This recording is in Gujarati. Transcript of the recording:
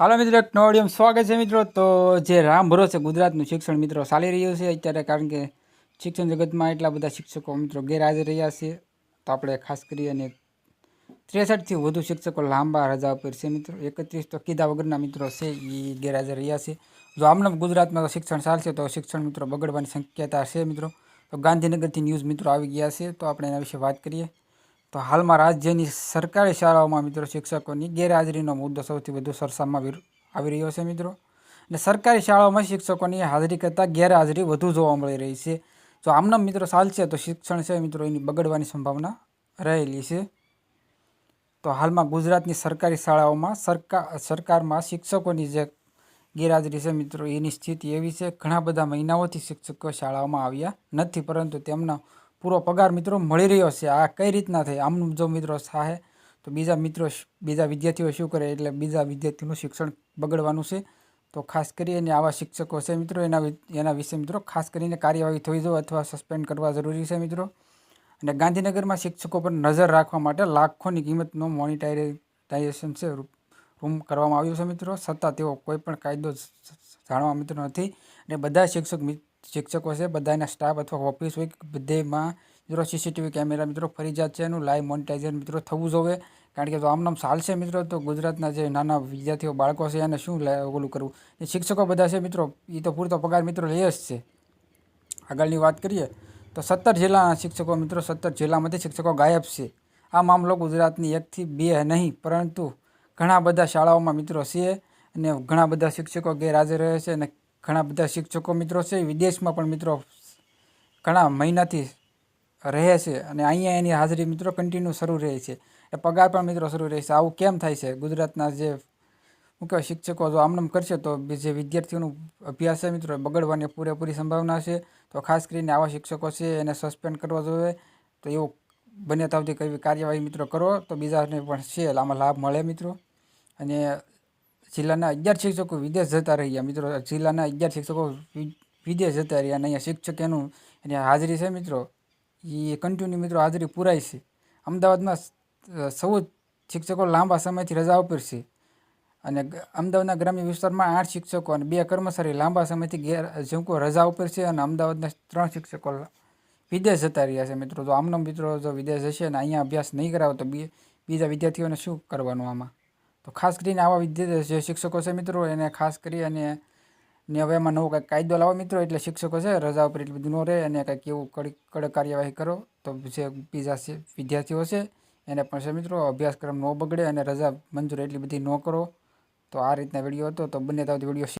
હાલો મિત્રો એક નવો વિડીયોમાં સ્વાગત છે મિત્રો. તો જે રામ ભરોસે ગુજરાતનું શિક્ષણ મિત્રો ચાલી રહ્યું છે અત્યારે, કારણ કે શિક્ષણ જગતમાં એટલા બધા શિક્ષકો મિત્રો ગેરહાજર રહ્યા છે. તો આપણે ખાસ કરી અને ત્રેસઠથી વધુ શિક્ષકો લાંબા રજા ઉપર છે મિત્રો. એકત્રીસ તો કીધા વગરના મિત્રો છે એ ગેરહાજર રહ્યા છે. જો આમને ગુજરાતમાં તો શિક્ષણ ચાલશે, તો શિક્ષણ મિત્રો બગડવાની શક્યતા છે મિત્રો. તો ગાંધીનગરથી ન્યૂઝ મિત્રો આવી ગયા છે. તો આપણે એના વિશે વાત કરીએ. તો હાલમાં રાજ્યની સરકારી શાળાઓમાં મિત્રો શિક્ષકોની ગેરહાજરીનો મુદ્દો સૌથી વધુ સરસામાં આવી રહ્યો છે મિત્રો. અને સરકારી શાળાઓમાં શિક્ષકોની હાજરી કરતાં ગેરહાજરી વધુ જોવા મળી રહી છે. જો આમના મિત્રો ચાલશે તો શિક્ષણ છે મિત્રો એની બગડવાની સંભાવના રહેલી છે. તો હાલમાં ગુજરાતની સરકારી શાળાઓમાં સરકાર સરકારમાં શિક્ષકોની જે ગેરહાજરી છે મિત્રો, એની સ્થિતિ એવી છે. ઘણા બધા મહિનાઓથી શિક્ષકો શાળાઓમાં આવ્યા નથી, પરંતુ તેમનો પૂરો પગાર મિત્રો મળી રહ્યો છે. આ કઈ રીતના થાય? આમ જો મિત્રો થાય તો બીજા મિત્રો બીજા વિદ્યાર્થીઓ શું કરે? એટલે બીજા વિદ્યાર્થીનું શિક્ષણ બગડવાનું છે. તો ખાસ કરીને આવા શિક્ષકો છે મિત્રો, એના એના વિશે મિત્રો ખાસ કરીને કાર્યવાહી થઈ જવું અથવા સસ્પેન્ડ કરવા જરૂરી છે મિત્રો. અને ગાંધીનગરમાં શિક્ષકો પર નજર રાખવા માટે લાખોની કિંમતનું મોનિટાઇઝેશન છે રૂમ કરવામાં આવ્યું છે મિત્રો. છતાં તેઓ કોઈ પણ કાયદો જાણવા મિત્રો નથી. અને બધા શિક્ષક શિક્ષકો છે, બધાના સ્ટાફ અથવા ઓફિસ હોય, બધેમાં મિત્રો સીસીટીવી કેમેરા મિત્રો ફરજિયાત છે, એનું લાઈવ મોનિટાઇઝેશન મિત્રો થવું જોઈએ કારણ કે જો આમનામ ચાલશે મિત્રો, તો ગુજરાતના જે નાના વિદ્યાર્થીઓ, બાળકો છે, એને શું ઓગલું કરવું? એ શિક્ષકો બધા છે મિત્રો એ તો પૂરતો પગાર મિત્રો લે જ છે. આગળની વાત કરીએ, તો સત્તર જિલ્લાના શિક્ષકો મિત્રો, સત્તર જિલ્લામાંથી શિક્ષકો ગાયબ છે. આ મામલો ગુજરાતની એકથી બે નહીં, પરંતુ ઘણા બધા શાળાઓમાં મિત્રો છે અને ઘણા બધા શિક્ષકો ગેરહાજર રહે છે અને ઘણા બધા શિક્ષકો મિત્રો છે, વિદેશમાં પણ મિત્રો ઘણા મહિનાથી રહે છે અને અહીંયા એની હાજરી મિત્રો કન્ટિન્યુ શરૂ રહે છે. એ પગાર પણ મિત્રો શરૂ રહે છે. આવું કેમ થાય છે? ગુજરાતના જે શું કહેવાય શિક્ષકો જો આમનામ કરશે તો જે વિદ્યાર્થીઓનું અભ્યાસ છે મિત્રો બગડવાની પૂરેપૂરી સંભાવના છે. તો ખાસ કરીને આવા શિક્ષકો છે, એને સસ્પેન્ડ કરવા જોઈએ. તો એવું બને તાવથી કઈ કાર્યવાહી મિત્રો કરો, તો બીજાને પણ છે, આમાં લાભ મળે મિત્રો. અને જિલ્લાના અગિયાર શિક્ષકો વિદેશ જતા રહ્યા. મિત્રો, જિલ્લાના અગિયાર શિક્ષકો વિદેશ જતા રહ્યા અને અહીંયા શિક્ષક એનું એની હાજરી છે મિત્રો. એ કન્ટિન્યુ મિત્રો હાજરી પુરાય છે. અમદાવાદમાં સૌ શિક્ષકો લાંબા સમયથી રજા ઉપર છે. અને અમદાવાદના ગ્રામ્ય વિસ્તારમાં આઠ શિક્ષકો અને બે કર્મચારી લાંબા સમયથી ગેર જેમકો રજા ઉપર છે અને અમદાવાદના ત્રણ શિક્ષકો વિદેશ જતા રહ્યા છે મિત્રો. તો આમનો મિત્રો જો વિદેશ જશે અને અહીંયા અભ્યાસ નહીં કરાવે તો બીજા વિદ્યાર્થીઓને શું કરવાનું આમાં? તો ખાસ કરીને આવા વિદ્યાર્થી જે શિક્ષકો છે મિત્રો, એને ખાસ કરી અને ને હવે એમાં નવો કંઈક કાયદો લાવો મિત્રો, એટલે શિક્ષકો છે, રજા ઉપર એટલી બધી ન રહે અને કંઈક એવું કડક કાર્યવાહી કરો. તો જે બીજા વિદ્યાર્થીઓ છે, એને પણ છે મિત્રો, અભ્યાસક્રમ ન બગડે અને રજા મંજૂર એટલી બધી ન કરો. તો આ રીતના વીડિયો હતો. તો બંને તાવથી વીડિયો